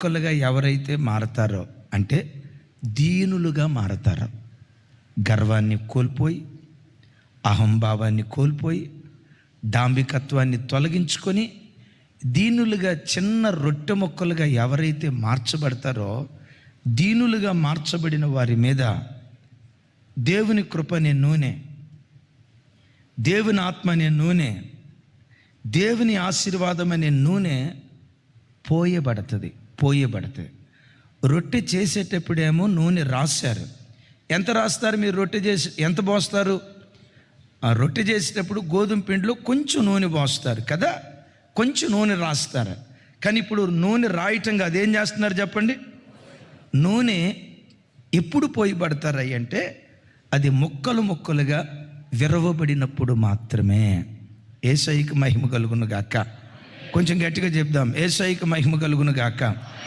ఒక్కలుగా ఎవరైతే మారతారో అంటే దీనులుగా మారతారో. గర్వాన్ని కోల్పోయి అహంభావాన్ని కోల్పోయి డాంబికత్వాన్ని తొలగించుకొని దీనులుగా చిన్న రొట్టె మొక్కలుగా ఎవరైతే మార్చబడతారో దీనులుగా మార్చబడిన వారి మీద దేవుని కృప అనే నూనె దేవుని ఆత్మ అనే నూనె దేవుని ఆశీర్వాదం అనే నూనె పోయబడుతుంది. పోయబడతాయి. రొట్టె చేసేటప్పుడేమో నూనె రాశారు. ఎంత రాస్తారు మీరు రొట్టె చేసి ఎంత పోస్తారు? ఆ రొట్టె చేసేటప్పుడు గోధుమ పిండిలో కొంచెం నూనె పోస్తారు కదా? కొంచెం నూనె రాస్తారు. కానీ ఇప్పుడు నూనె రాయటంగా అదేం చేస్తున్నారు చెప్పండి? నూనె ఎప్పుడు పోయబడతారయ్య అంటే అది ముక్కలు ముక్కలుగా విరవబడినప్పుడు మాత్రమే. ఏసైకి మహిమ కలుగును గాక. కొంచెం గట్టిగా చెప్దాం. ఏసైకి మహిమ కలుగును గాక.